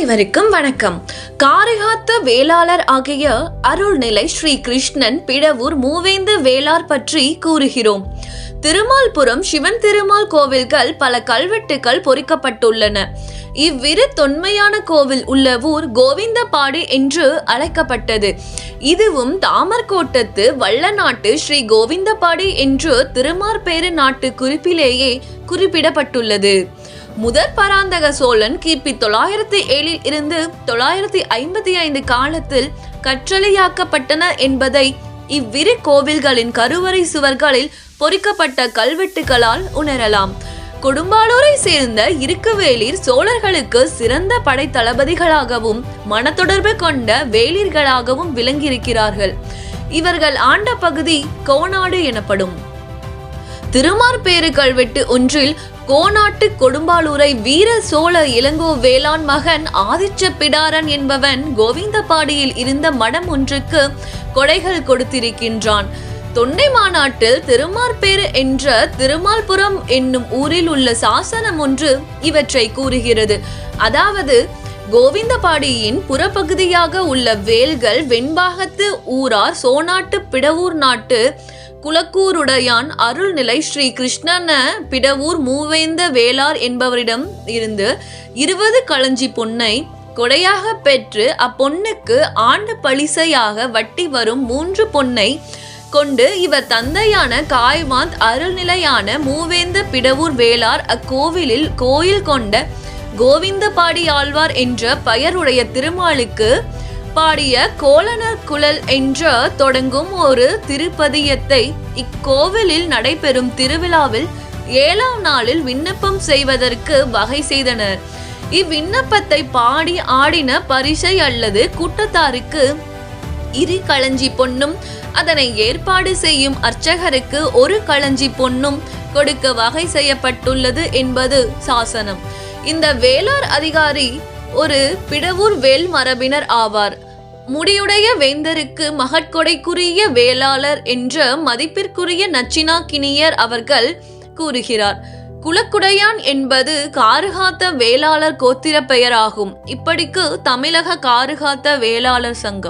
அனைவருக்கும் வணக்கம். காரிகாத்த வேளாளர் ஆகிய அருள்நிலை ஸ்ரீ கிருஷ்ணன் பிடவூர் மூவேந்து வேளார் பற்றி கூறுகிறோம். திருமால்புரம் சிவன் திருமால் கோவில்கள் பல கல்வெட்டுகள் பொறிக்கப்பட்டுள்ளன. இவ்விரு தொன்மையான கோவில் உள்ள ஊர் கோவிந்தபாடி என்று அழைக்கப்பட்டது. இதுவும் தாமர்கோட்டத்து வள்ளநாட்டு ஸ்ரீ கோவிந்தபாடி என்று திருமார்பேறு நாட்டு குறிப்பிலேயே குறிப்பிடப்பட்டுள்ளது. முதற் பராந்தக சோழன் கிபி தொள்ளாயிரத்தி ஏழில் இருந்து தொள்ளாயிரத்தி ஐம்பத்தி ஐந்து காலத்தில் கற்றளையாக்கப்பட்டன என்பதை இவ்விரு கோவில்களின் கருவறை சுவர்களில் பொறிக்கப்பட்ட கல்வெட்டுகளால் உணரலாம். கொடும்பாளூரை சேர்ந்த இருக்குவேளிர் சோழர்களுக்கு சிறந்த படை தளபதிகளாகவும் மனத்தொடர்பு கொண்ட வேளிர்களாகவும் விளங்கியிருக்கிறார்கள். இவர்கள் ஆண்ட பகுதி கோனாடு எனப்படும். திருமார்பேறு கல்வெட்டு ஒன்றில் கோநாட்டு கொடும்பாளூரை வீர சோழ இளங்கோ வேளாண் மகன் ஆதிச்ச பிடாரன் என்பவன் கோவிந்தபாடியில் இருந்த மடம் ஒன்றுக்கு கொடைகள் கொடுத்திருக்கின்றான். தொண்டை மாநாட்டில் திருமார்பேறு என்ற திருமால்புரம் என்னும் ஊரில் உள்ள சாசனம் ஒன்று இவற்றை கூறுகிறது. அதாவது கோவிந்தபாடியின் புறப்பகுதியாக உள்ள வேல்கள் வெண்பாகத்து ஊரார் சோநாட்டு பிடவூர் நாட்டு குலக்கூருடையான் அருள்நிலை ஸ்ரீ கிருஷ்ணன பிடவூர் மூவேந்த வேளார் என்பவரிடம் இருந்து இருபது களஞ்சி பொன்னை கொடையாக பெற்று அப்பொன்னுக்கு ஆண்டு பழிசையாக வட்டி வரும் மூன்று பொன்னை கொண்டு இவர் தந்தையான காய்வாந்த் அருள்நிலையான மூவேந்த பிடவூர் வேளார் அக்கோவிலில் கோயில் கொண்ட கோவிந்தபாடி ஆழ்வார் என்ற பெயருடைய திருமாலுக்கு பாடிய கோலனர் குழல் என்ற தொடங்கும் ஒரு திருப்பதியத்தை இக்கோவிலில் நடைபெறும் திருவிழாவில் ஏழாம் நாளில் விண்ணப்பம் செய்வதற்கு வகை செய்தனர். இவ்விண்ணப்பத்தை பாடி ஆடின பரிசை அல்லது கூட்டத்தாருக்கு இரு களஞ்சி பொன்னும் அதனை ஏற்பாடு செய்யும் அர்ச்சகருக்கு ஒரு களஞ்சி பொன்னும் கொடுக்க வகை செய்யப்பட்டுள்ளது என்பது சாசனம். இந்த வேளார் அதிகாரி ஒரு பிடவூர் வேல் மரபினர் ஆவார். முடியுடைய வேந்தருக்கு மகட்கொடைக்குரிய வேளாளர் என்ற மதிப்பிற்குரிய நச்சினாக்கினியர் அவர்கள் கூறுகிறார் குலக்குடையான் என்பது காருகாத்த வேளாளர் கோத்திர பெயராகும். இப்படிக்கு தமிழக காருகாத்த வேளாளர் சங்கம்.